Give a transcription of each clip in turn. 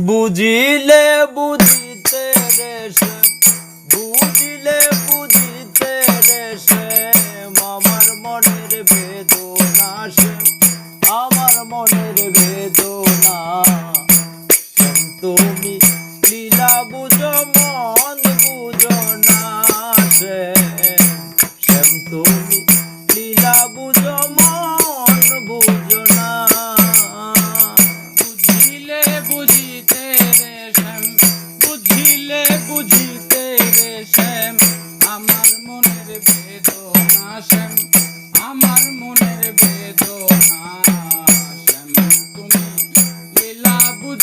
বুঝিলে বুঝিতে রে বুঝিলে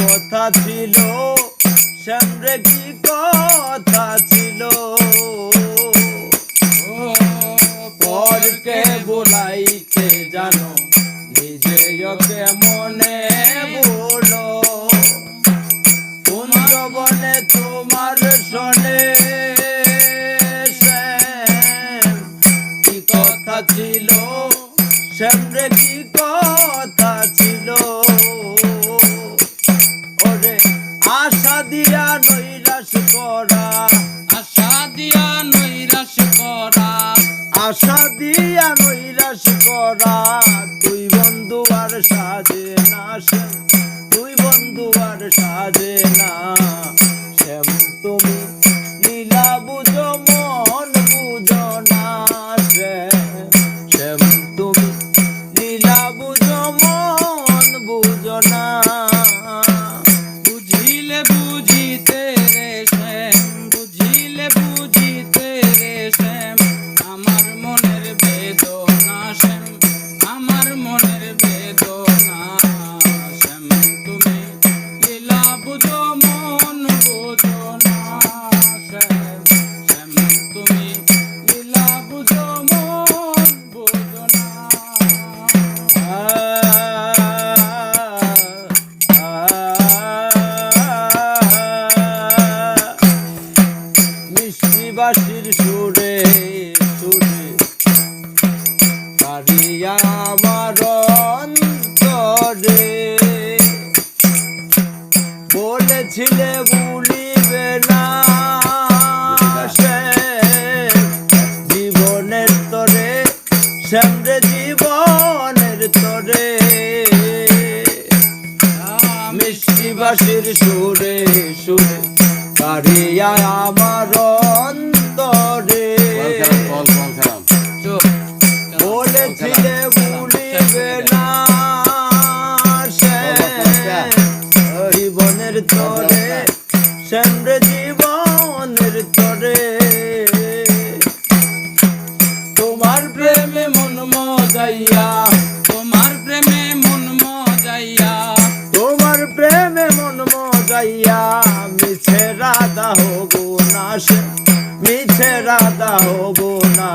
কথা ছিল সামনে কি কথা ছিল? পরকে বুলাইতে জানো, নিজেকে মনে বনে তোমার কথা ছিল সামনে কি কথা দিয়া নৈরাশ করা। আশা দিয়া নৈরাশ করা। তুই বন্ধু আর সাজে না তুই বন্ধু আর সাজে না। কারিয়া আমার অন্তরে বলেছিলে ভুলিবে না জীবনের তরে সামনে জীবনের তরে। মিষ্টি বাসির সুরে সুরে কারিয়া আমার জীবনের তরে সামনে জীবনের তরে। তোমার প্রেমে মন মজাইয়া তোমার প্রেমে মন মজাইয়া। তোমার প্রেমে মন মজাইয়া মিছে রাধা হব না সে মিছে রাধা হব না।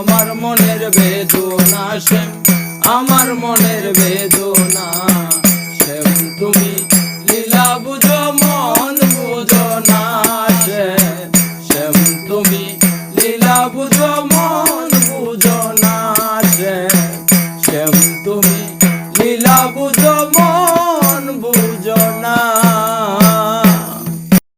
আমার মনের বেদনা শ্যাম।